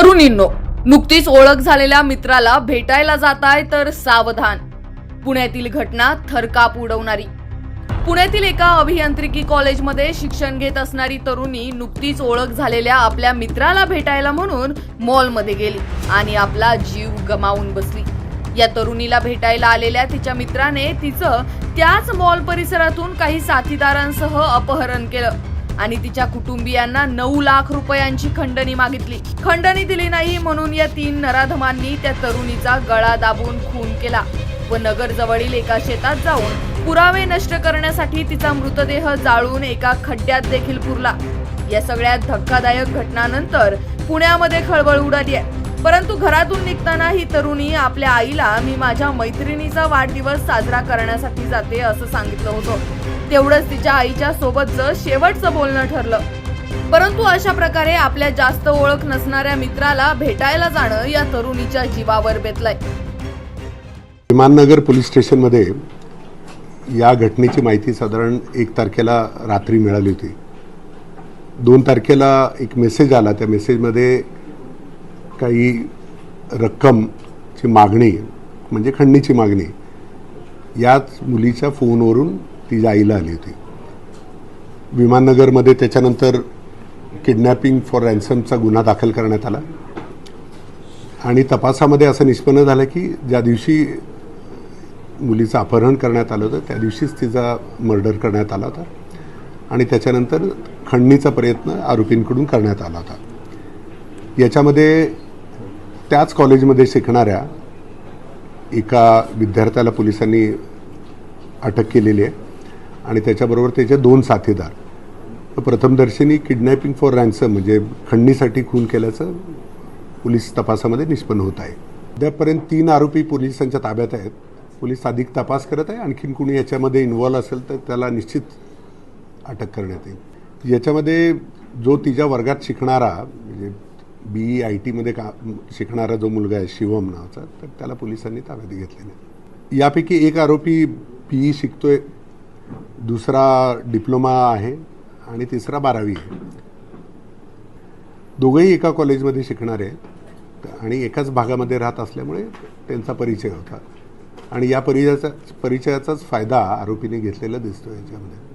तरुणींनो नुकतीच ओळख झालेल्या मित्राला भेटायला जाताय तर सावधान. पुण्यातील घटना थरकाप उडवणारी. पुण्यातील एका अभियांत्रिकी कॉलेजमध्ये शिक्षण घेत असणारी तरुणी नुकतीच ओळख झालेल्या आपल्या मित्राला भेटायला म्हणून मॉलमध्ये गेली आणि आपला जीव गमावून बसली. या तरुणीला भेटायला आलेल्या तिच्या मित्राने तिचं त्याच मॉल परिसरातून काही साथीदारांसह अपहरण केलं. आणि तिच्या कुटुंबियांना नऊ लाख रुपयांची खंडणी मागितली. खंडणी दिली नाही म्हणून या तीन नराधमांनी त्या तरुणीचा गळा दाबून खून केला व नगर जवळील एका शेतात जाऊन पुरावे नष्ट करण्यासाठी तिचा मृतदेह जाळून एका खड्ड्यात देखील पुरला. या सगळ्या धक्कादायक घटनानंतर पुण्यामध्ये खळबळ उडाली आहे. परंतु घरातून निघताना ही तरुणी आपल्या आईला मी माझ्या मैत्रिणीचा वाढदिवस साजरा करण्यासाठी जाते असं सांगितलं होतं. तेवढंच तिच्या आईच्या सोबतचं शेवटचं बोलणं ठरलं. परंतु अशा प्रकारे आपल्या जास्त ओळख नसणाऱ्या मित्राला भेटायला जाणं या तरुणीच्या जीवावर बेतलंय. विमाननगर पोलीस स्टेशनमध्ये या घटनेची माहिती साधारण एक तारखेला रात्री मिळाली होती. दोन तारखेला एक मेसेज आला. त्या मेसेजमध्ये काही रक्कमची मागणी म्हणजे खंडणीची मागणी याच मुलीच्या फोनवरून तिच्या आईला आली होती. विमाननगरमध्ये त्याच्यानंतर किडनॅपिंग फॉर रॅन्समचा गुन्हा दाखल करण्यात आला. आणि तपासामध्ये असं निष्पन्न झालं की ज्या दिवशी मुलीचं अपहरण करण्यात आलं होतं त्या दिवशीच तिचा मर्डर करण्यात आला होता. आणि त्याच्यानंतर खंडणीचा प्रयत्न आरोपींकडून करण्यात आला होता. याच्यामध्ये त्याच कॉलेजमध्ये शिकणाऱ्या एका विद्यार्थ्याला पोलिसांनी अटक केलेली आहे. आणि त्याच्याबरोबर त्याचे दोन साथीदार. प्रथमदर्शनी किडनॅपिंग फॉर रॅन्सम म्हणजे खंडणीसाठी खून केल्याचं पोलीस तपासामध्ये निष्पन्न होत आहे. उद्यापर्यंत तीन आरोपी पोलिसांच्या ताब्यात आहेत. पोलीस अधिक तपास करत आहे. आणखीन कुणी याच्यामध्ये इन्व्हॉल्व असेल तर त्याला निश्चित अटक करण्यात येईल. याच्यामध्ये जो तिच्या वर्गात शिकणारा म्हणजे बी आय टीमध्ये का शिकणारा जो मुलगा आहे शिवम नावाचा तर त्याला पोलिसांनी ताब्यात घेतलेला यापैकी एक आरोपी पी ई शिकतोय दुसरा डिप्लोमा आहे आणि तिसरा बारावी आहे. दोघंही एका कॉलेजमध्ये शिकणारे आहेत आणि एकाच भागामध्ये राहत असल्यामुळे त्यांचा परिचय होता. आणि या परिचयाचा परिचयाचाच फायदा आरोपीने घेतलेला दिसतो याच्यामध्ये.